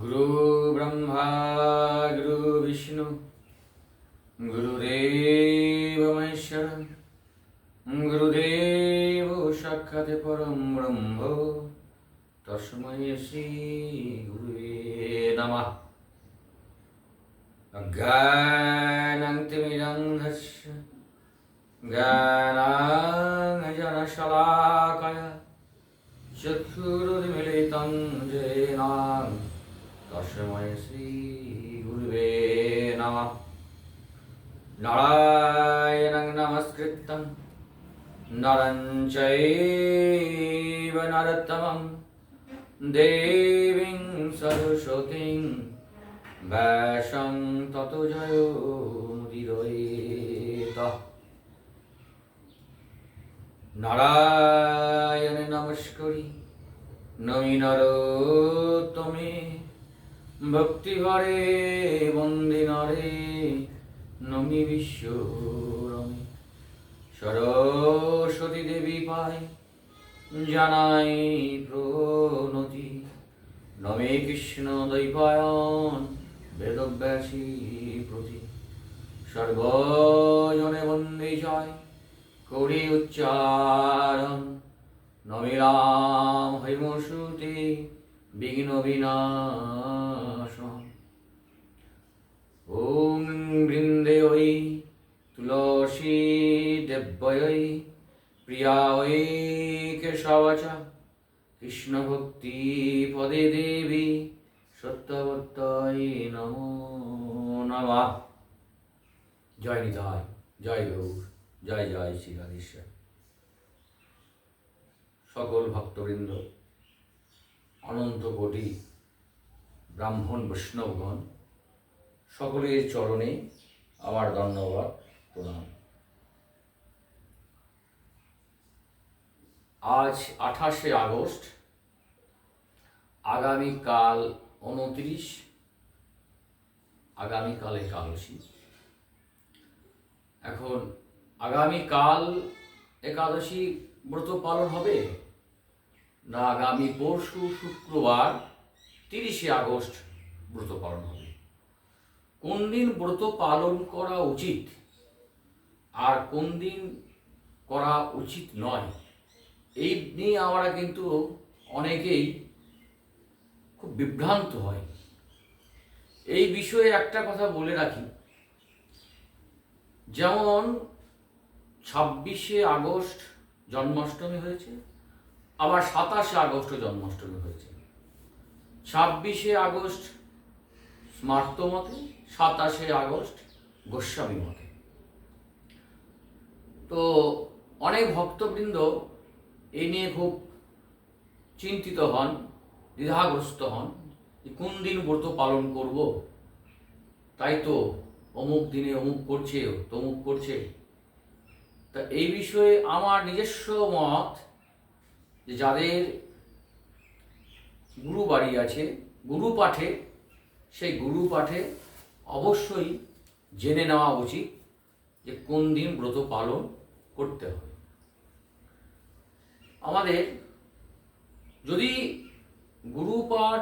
गुरु ब्रह्मा गुरु विष्णु गुरुदेव महेश्वर गुरुदेव साक्षात् परं ब्रह्म तस्मै श्री गुरुवे नमः अज्ञानन्तिमिरन्धस्य ज्ञानाञ्जनशलाकया चक्षुरुन्मिलितं येन তস্ময় শ্রী গুরুবে নম। নারায়ণং নমস্কৃত্যং নরঞ্চৈব নরতমং দেবীং সরস্বতীং। ব্যাসং তত জয় মুদিরয়েত। নারায়ণ নমস্করি। নমি নরোত্তমে ভক্তি ভরে বন্দে নরে, নমি বিশ্বরমে সরস্বতী দেবী পায় জানাই প্রণতি। নমে কৃষ্ণ দৈপায়ন, বেদব্যাসী প্রতি। সর্বজনে বন্দে জয়, করি উচ্চারণ। নমিরাম হৈমসুতে বিঘ্ন বিনাশ ওম বৃন্দে ওই তুলসী প্রিয়া ওই কেশবচ কৃষ্ণ ভক্তি পদে দেবী সত্যবত্তয় নমো নমঃ। জয় নিতাই, জয় গৌর, জয় জয় শ্রী রাধেশ্বর সকল ভক্তবৃন্দ অনন্ত কোটি ব্রাহ্মণ, বৈষ্ণবগণ, সকলের চরণে আমার ধন্যবাদ প্রণাম। আজ আঠাশে আগস্ট, আগামীকাল উনত্রিশ আগামীকাল একাদশী। এখন আগামীকাল একাদশী ব্রত পালন হবে? না আগামী পরশু শুক্রবার তিরিশে আগস্ট ব্রত পালন হবে। কোন দিন ব্রত পালন করা উচিত আর কোন দিন করা উচিত নয়, এই নিয়ে আমরা কিন্তু অনেকেই খুব বিভ্রান্ত হয়। এই বিষয়ে একটা কথা বলে রাখি। যেমন ছাব্বিশে আগস্ট জন্মাষ্টমী হয়েছে আবার সাতাশে আগস্ট জন্মাষ্টমী হয়েছে। ছাব্বিশে আগস্ট স্মার্ত মতে, সাতাশে আগস্ট গোস্বামী মতে। তো অনেক ভক্তবৃন্দ এই নিয়ে খুব চিন্তিত হন, দ্বিধাগ্রস্ত হন কোন দিন ব্রত পালন করব? তাই তো অমুক দিনে অমুক করছে, তমুক করছে। তা এই বিষয়ে আমার নিজস্ব মত যে যাদের গুরু বাড়ি আছে, গুরু পাঠে, সেই গুরু পাঠে অবশ্যই জেনে নেওয়া উচিত যে কোন দিন ব্রত পালন করতে হবে। আমাদের যদি গুরু পাঠ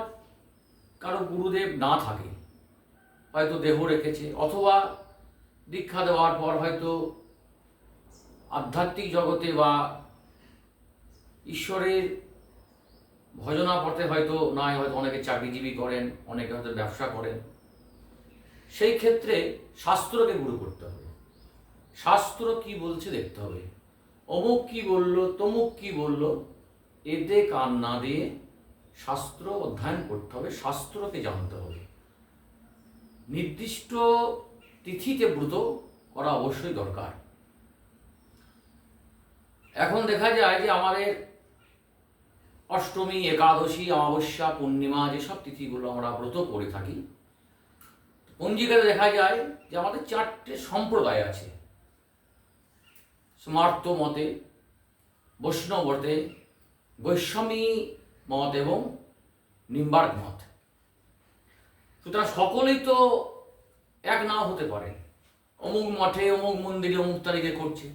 কারও গুরুদেব না থাকে, হয়তো দেহ রেখেছে, অথবা দীক্ষা দেওয়ার পর হয়তো আধ্যাত্মিক জগতে বা ঈশ্বরের ভজনা পথে হয়তো নাই, হয়তো অনেকে চাকরিজীবী করেন, অনেকে হয়তো ব্যবসা করেন। সেই ক্ষেত্রে শাস্ত্রকে গুরু করতে হবে। শাস্ত্র কি বলছে দেখতে হবে। অমুক কি বলল, তমুক কি বলল, এতে কান না দিয়ে শাস্ত্র অধ্যয়ন করতে হবে, শাস্ত্রকে জানতে হবে। নির্দিষ্ট তিথিতে ব্রত করা অবশ্যই দরকার। এখন দেখা যায় যে আমাদের অষ্টমী, একাদশী, অমাবস্যা, পূর্ণিমা যেসব তিথিগুলো আমরা ব্রত করে থাকি, পঞ্জিকাতে দেখা যায় যে আমাদের চারটে সম্প্রদায় আছে। স্মার্ত মতে, বৈষ্ণব মতে বৈষম্যী মত এবং নিম্বার্ক মত। সুতরাং সকলেই তো এক নাও হতে পারে। অমুক মঠে অমুক মন্দিরে অমুক তারিখে করছে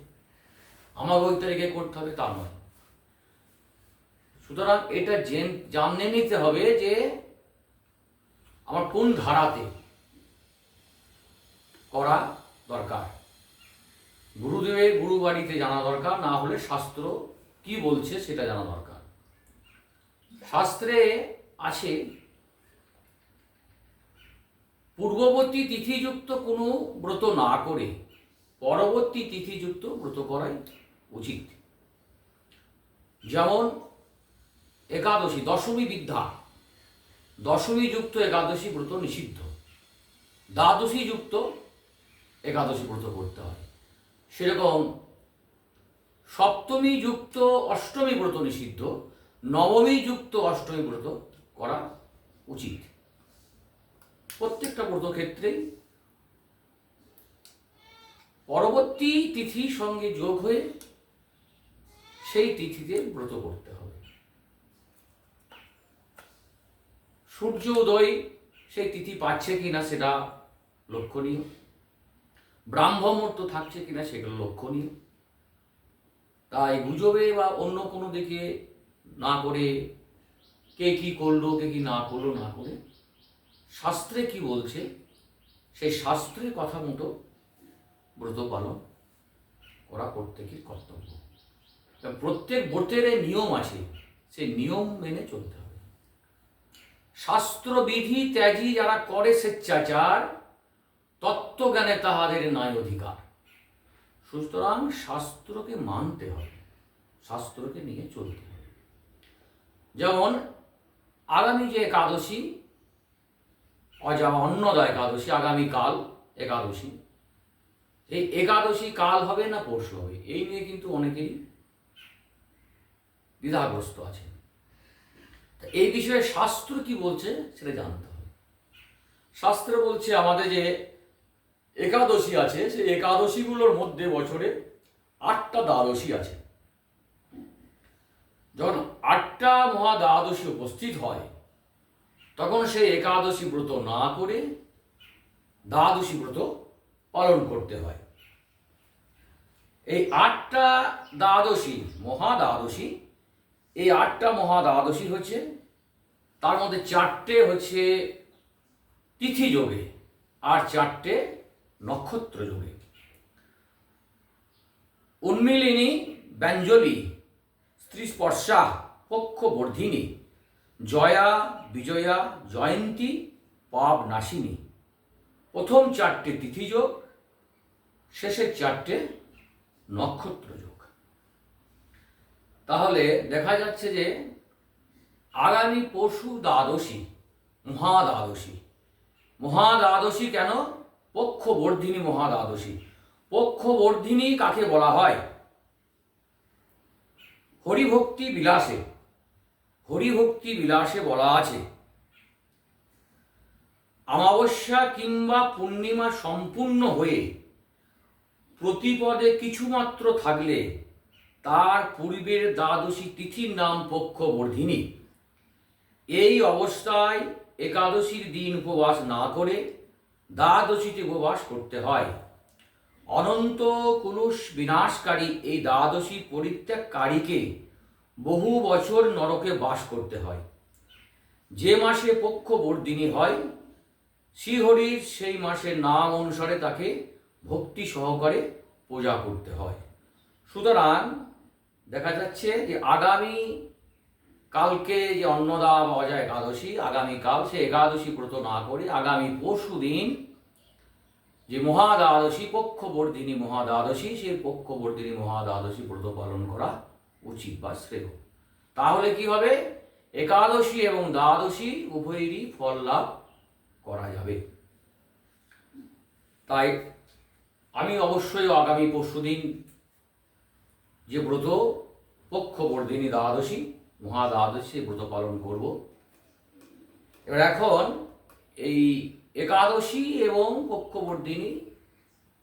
আমাকে ওই তারিখে করতে হবে, তা নয়। সুতরাং এটা জেন নিতে হবে যে আমার কোন ধারাতে করা দরকার। গুরুদেবের গুরু বাড়িতে জানা দরকার, না হলে শাস্ত্র কি বলছে সেটা জানা দরকার। শাস্ত্রে আছে, পূর্ববর্তী তিথিযুক্ত কোনো ব্রত না করে পরবর্তী তিথিযুক্ত ব্রত করাই উচিত। যেমন একাদশী, দশমী বিদ্যা। দশমী যুক্ত একাদশী ব্রত নিষিদ্ধ। দ্বাদশী যুক্ত একাদশী ব্রত করতে হয়। সেরকম সপ্তমী যুক্ত অষ্টমী ব্রত নিষিদ্ধ, নবমী যুক্ত অষ্টমী ব্রত করা উচিত। প্রত্যেকটা ব্রত ক্ষেত্রেই পরবর্তী তিথির সঙ্গে যোগ হয়ে সেই তিথিতে ব্রত করতে হবে সূর্য উদয়, সেই তিথি পাচ্ছে কিনা সেটা লক্ষণীয়। ব্রাহ্মমূর্ত থাকছে কিনা সেগুলো লক্ষণীয়। তাই গুজবে বা অন্য কোনো দিকে না করে কে কি করল, কে কি না করল, না করে শাস্ত্রে কি বলছে, সেই শাস্ত্রের কথা মতো ব্রত পালন করা প্রত্যেকের কর্তব্য। প্রত্যেক ব্রতের নিয়ম আছে সেই নিয়ম মেনে চলতে হবে। শাস্ত্রবিধি ত্যাগী যারা করে স্বেচ্ছাচার, তত্ত্বজ্ঞানে তাহাদের নাই অধিকার। সুতরাং শাস্ত্রকে মানতে হবে, শাস্ত্রকে নিয়ে চলতে হবে। যেমন আগামী যে একাদশী অজা অন্নদা একাদশী আগামীকাল একাদশী। এই একাদশী কাল হবে না পরশু হবে? এই নিয়ে কিন্তু অনেকেই দ্বিধাগ্রস্ত আছে এই বিষয়ে শাস্ত্র কি বলছে সেটা জানতে হবে। শাস্ত্র বলছে আমাদের যে একাদশী আছে, সেই একাদশীগুলোর মধ্যে বছরে আটটা দ্বাদশী আছে। যখন আটটা মহা দ্বাদশী উপস্থিত হয়, তখন সেই একাদশী ব্রত না করে দ্বাদশী ব্রত পালন করতে হয়। এই আটটা দ্বাদশী মহা দ্বাদশী এই আটটা মহা দ্বাদশী হচ্ছে তার মধ্যে চারটে হচ্ছে তিথি যোগে আর চারটে নক্ষত্র যোগে। উন্মিলিনী, ব্যঞ্জলি স্ত্রী স্পর্শা পক্ষ বর্ধিনী জয়া, বিজয়া, জয়ন্তী পাপ নাশিনী প্রথম চারটে তিথিযোগ শেষের চারটে নক্ষত্র যোগ। তাহলে দেখা যাচ্ছে যে আগামী পশু দ্বাদশী, মহাদ্বাদশী। মহাদ্বাদশী মহা দ্বাদশী কেন? পক্ষবর্ধিনী মহা দ্বাদশী পক্ষবর্ধিনী কাকে বলা হয়? হরিভক্তি বিলাসে। হরিভক্তি বিলাসে বলা আছে। অমাবস্যা কিংবা পূর্ণিমা সম্পূর্ণ হয়ে প্রতিপদে কিছুমাত্র থাকলে তার পূর্বের দ্বাদশী তিথির নাম পক্ষবর্ধিনী। এই অবস্থায় একাদশীর দিন উপবাস না করে দ্বাদশীতে উপবাস করতে হয়। অনন্ত কুলুষ বিনাশকারী এই দ্বাদশী পরিত্যাগকারীকে বহু বছর নরকে বাস করতে হয়। যে মাসে পক্ষবর্ধিনী হয়, শ্রীহরির সেই মাসের নাম অনুসারে তাকে ভক্তি সহকারে পূজা করতে হয়। সুতরাং দেখা যাচ্ছে যে আগামী কালকে যে অন্নদা অজা একাদশী আগামীকাল সে একাদশী ব্রত না করে আগামী পরশু দিন যে মহাদ্বাদশী, পক্ষবর্ধিনী মহাদ্বাদশী সেই পক্ষবর্ধিনী মহাদ্বাদশী ব্রত পালন করা উচিত বা শ্রেয়। তাহলে কি হবে? একাদশী এবং দ্বাদশী উভয়েরই ফল লাভ করা যাবে। তাই আমি অবশ্যই আগামী পরশুদিন যে ব্রত পক্ষবর্ধিনী দ্বাদশী মহা দ্বাদশী ব্রত পালন করব। এবার এখন এই একাদশী এবং পক্ষবর্ধিনী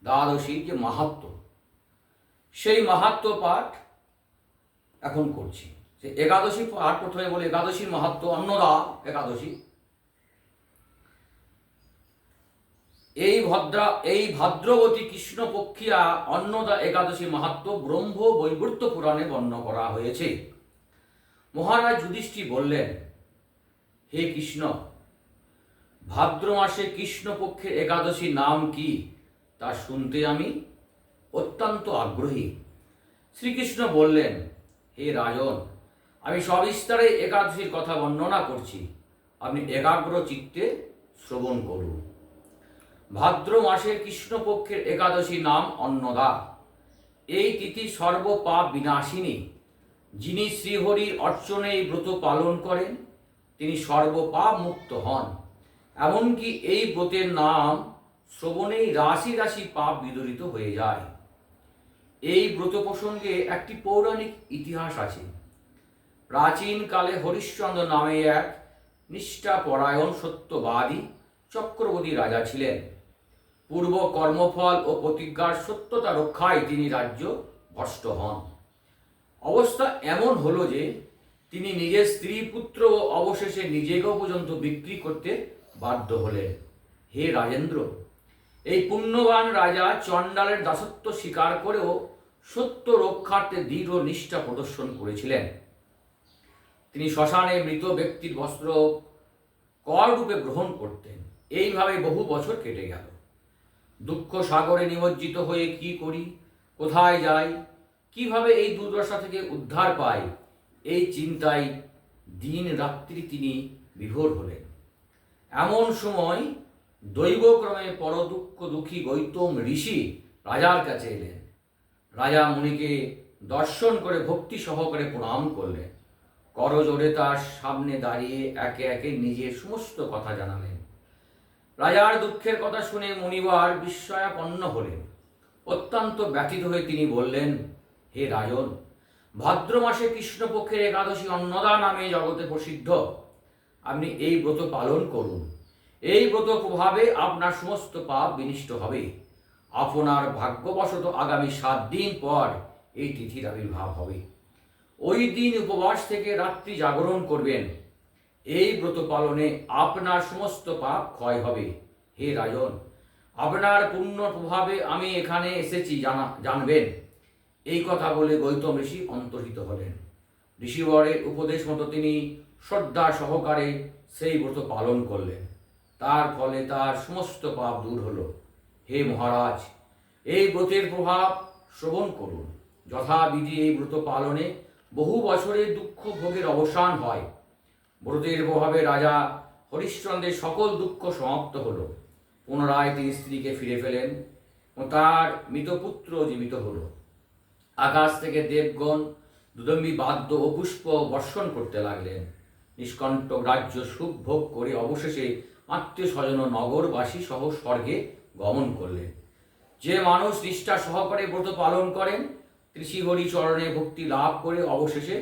দ্বাদশীর যে মাহাত্ম, সেই মাহাত্ম পাঠ এখন করছি। একাদশী পাঠ প্রথমে বলে, একাদশীর মাহাত্ম অন্নদা একাদশী। এই ভদ্রা, এই ভাদ্রবতী কৃষ্ণপক্ষিয়া অন্নদা একাদশী মাহাত্ম ব্রহ্ম বৈবর্ত পুরাণে বর্ণ করা হয়েছে। মহারাজ যুধিষ্ঠির বললেন, হে কৃষ্ণ, ভাদ্র মাসে কৃষ্ণপক্ষের একাদশী নাম কি তা শুনতে আমি অত্যন্ত আগ্রহী। শ্রীকৃষ্ণ বললেন, হে রাজন, আমি সবিস্তারে একাদশীর কথা বর্ণনা করছি। আপনি একাগ্র চিত্তে শ্রবণ করুন। ভাদ্র মাসের কৃষ্ণপক্ষের একাদশী নাম অন্নদা। এই তিথি সর্বপাপ বিনাশিনী। যিনি শ্রীহরির অর্চনে এই ব্রত পালন করেন, তিনি সর্বপাপ মুক্ত হন। এমনকি এই ব্রতের নাম শ্রবণেই রাশি রাশি পাপ বিদরিত হয়ে যায়। এই ব্রত প্রসঙ্গে একটি পৌরাণিক ইতিহাস আছে। প্রাচীনকালে হরিশ্চন্দ্র নামে এক নিষ্ঠাপরায়ণ সত্যবাদী চক্রবর্তী রাজা ছিলেন। পূর্ব কর্মফল ও প্রতিজ্ঞার সত্যতা রক্ষায় তিনি রাজ্য ভ্রষ্ট হন। অবস্থা এমন হলো যে, তিনি নিজের স্ত্রী, পুত্র ও অবশেষে নিজেকেও পর্যন্ত বিক্রি করতে বাধ্য হলেন। হে রাজেন্দ্র, এই পুণ্যবান রাজা চণ্ডালের দাসত্ব স্বীকার করেও সত্য রক্ষার্থে দৃঢ় নিষ্ঠা প্রদর্শন করেছিলেন। তিনি শ্মশানে মৃত ব্যক্তির বস্ত্র কর রূপে গ্রহণ করতেন। এইভাবে বহু বছর কেটে গেল। দুঃখ সাগরে নিমজ্জিত হয়ে কি করি? কোথায় যাই? কীভাবে এই দুর্দশা থেকে উদ্ধার পাই? এই চিন্তায় দিন রাত্রি তিনি বিভোর হলেন। এমন সময় দৈবক্রমে পরদুঃখ দুঃখী গৌতম ঋষি রাজার কাছে এলেন। রাজা মুনিকে দর্শন করে ভক্তি সহকারে প্রণাম করলেন। করজোরে তার সামনে দাঁড়িয়ে একে একে নিজের সমস্ত কথা জানালেন। রাজার দুঃখের কথা শুনে মুনিবার বিস্ময়াপন্ন হলেন। অত্যন্ত ব্যথিত হয়ে তিনি বললেন, হে রাজন, ভাদ্র মাসে কৃষ্ণপক্ষের একাদশী অন্নদা নামে জগতে প্রসিদ্ধ। আপনি এই ব্রত পালন করুন। এই ব্রত প্রভাবে আপনার সমস্ত পাপ বিনিষ্ট হবে। আপনার ভাগ্যবশত আগামী সাত দিন পর এই তিথির আবির্ভাব হবে। ওই দিন উপবাস থেকে রাত্রি জাগরণ করবেন। এই ব্রত পালনে আপনার সমস্ত পাপ ক্ষয় হবে। হে রাজন, আপনার পুণ্য প্রভাবে আমি এখানে এসেছি, জানা জানবেন। এই কথা বলে গৌতম ঋষি অন্তর্হিত হলেন। ঋষিবরের উপদেশ মতো তিনি শ্রদ্ধা সহকারে সেই ব্রত পালন করলেন। তার ফলে তার সমস্ত পাপ দূর হলো। হে মহারাজ, এই ব্রতের প্রভাব শ্রবণ করুন। যথাবিধি এই ব্রত পালনে বহু বছরের দুঃখ ভোগের অবসান হয়। ব্রতের প্রভাবে রাজা হরিশ্চন্দ্রের সকল দুঃখ সমাপ্ত হল। পুনরায় তিনি স্ত্রীকে ফিরে পেলেন ও তার মৃতপুত্র জীবিত হল। আকাশ থেকে দেবগণ, দুদম্বী বাদ্য ও পুষ্প বর্ষণ করতে লাগলেন। নিষ্কণ্ঠ রাজ্য সুখ ভোগ করে অবশেষে আত্মীয় স্বজন নগরবাসী সহ স্বর্গে গমন করলেন। যে মানুষ নিষ্ঠা সহকারে ব্রত পালন করেন কৃষিহরি চরণে ভক্তি লাভ করে অবশেষে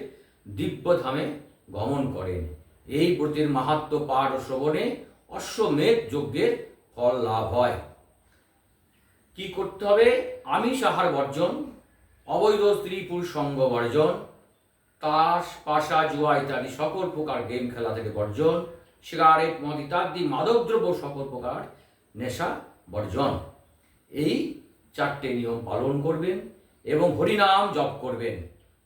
দিব্যধামে গমন করেন। এই ব্রতের মাহাত্ম পাঠ ও শ্রবণে অশ্বমেধ যজ্ঞের ফল লাভ হয়। কি করতে হবে? আমিষ আহার বর্জন, অবৈধ স্ত্রী পুরুষ সঙ্গ বর্জন, তাস, পাশা, জুয়া ইত্যাদি সকল প্রকার গেম খেলা থেকে বর্জন, সিগারেট, মদ ইত্যাদি মাদকদ্রব্য সকল প্রকার নেশা বর্জন। এই চারটে নিয়ম পালন করবেন এবং হরিনাম জপ করবেন।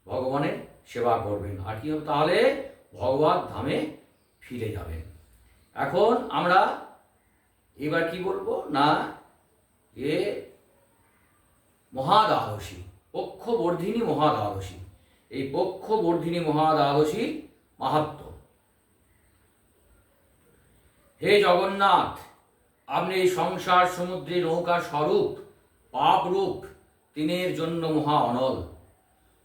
ভগবানের সেবা করবেন। আর কি তাহলে ভগবত ধামে ফিরে যাবেন। এখন আমরা এবার কি বলব? না, এ মহাদ্বাদশী পক্ষবর্ধিনী মহাদ্বাদশী। এই পক্ষবর্ধিনী মহাদ্বাদশীর মাহাত্ম। হে জগন্নাথ, আপনি এই সংসার সমুদ্রে নৌকা স্বরূপ পাপ রূপ তিনের জন্য মহা অনল।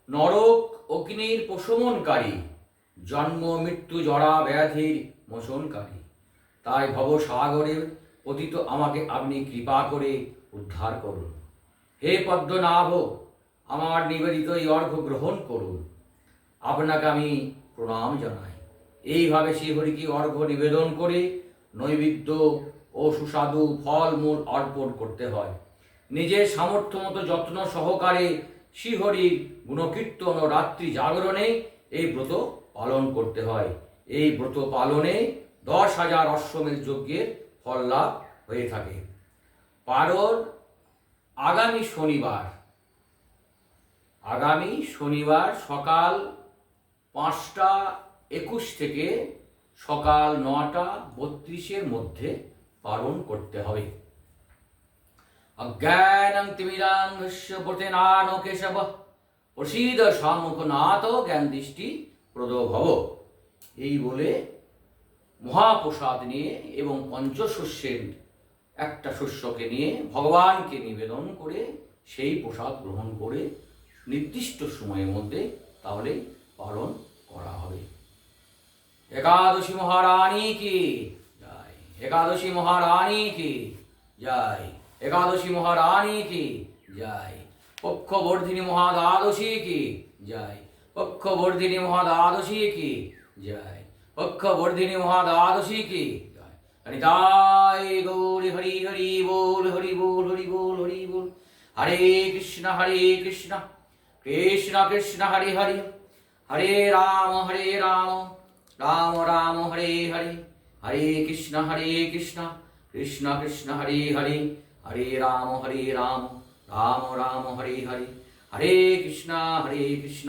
নরক অগ্নির প্রশমনকারী জন্ম, মৃত্যু, জরা ব্যাধির মোচনকারী তাই ভবসাগরে পতিত আমাকে আপনি কৃপা করে উদ্ধার করুন। হে পদ্মনাভ, আমার নিবেদিত এই অর্ঘ্য গ্রহণ করুন। আপনাকে আমি প্রণাম জানাই। এইভাবে শ্রীহরিকে অর্ঘ নিবেদন করে নৈবেদ্য ও সুস্বাদু ফলমূল অর্পণ করতে হয়। নিজের সামর্থ্য মতো যত্ন সহকারে শ্রীহরির গুণকীর্তন ও রাত্রি জাগরণে এই ব্রত পালন করতে হয়। এই ব্রত পালনে দশ হাজার অশ্বমেধ যজ্ঞের ফল লাভ হয়ে থাকে। পারর আগামী শনিবার আগামী শনিবার সকাল পাঁচটা একুশ থেকে সকাল নটা বত্রিশের মধ্যে পালন করতে হবে। অজ্ঞানং তিমিরাং ভস্য কেশব। প্রসীদ সম্মুখনাথ জ্ঞান দৃষ্টি প্রদ ভব। এই বলে মহাপ্রসাদ নিয়ে এবং পঞ্চশস্যের একটা শস্যকে নিয়ে ভগবানকে নিবেদন করে সেই প্রসাদ গ্রহণ করে নির্দিষ্ট সময়ের মধ্যে তাহলে পালন করা হবে। একাদশী মহারানী কি একাদশী মহারানী কি জয়। একাদশী মহারানী কি জয়। পক্ষবর্ধিনী মহাদ্বাদশী কি জয়। পক্ষবর্ধিনী মহাদ্বাদশী কি জয় পক্ষবর্ধিনী মহাদ্বাদশী কি জয় হরিতায় গৌরী হরি হরি বল হরি বল হরি বল হরি বল হরে কৃষ্ণ হরে কৃষ্ণ কৃষ্ণ কৃষ্ণ হরে হরে হরে রাম হরে রাম রাম রাম হরে হরে হরে কৃষ্ণ হরে কৃষ্ণ কৃষ্ণ কৃষ্ণ হরে হরে হরে রাম হরে রাম রাম রাম হরে হরে হরে কৃষ্ণ হরে কৃষ্ণ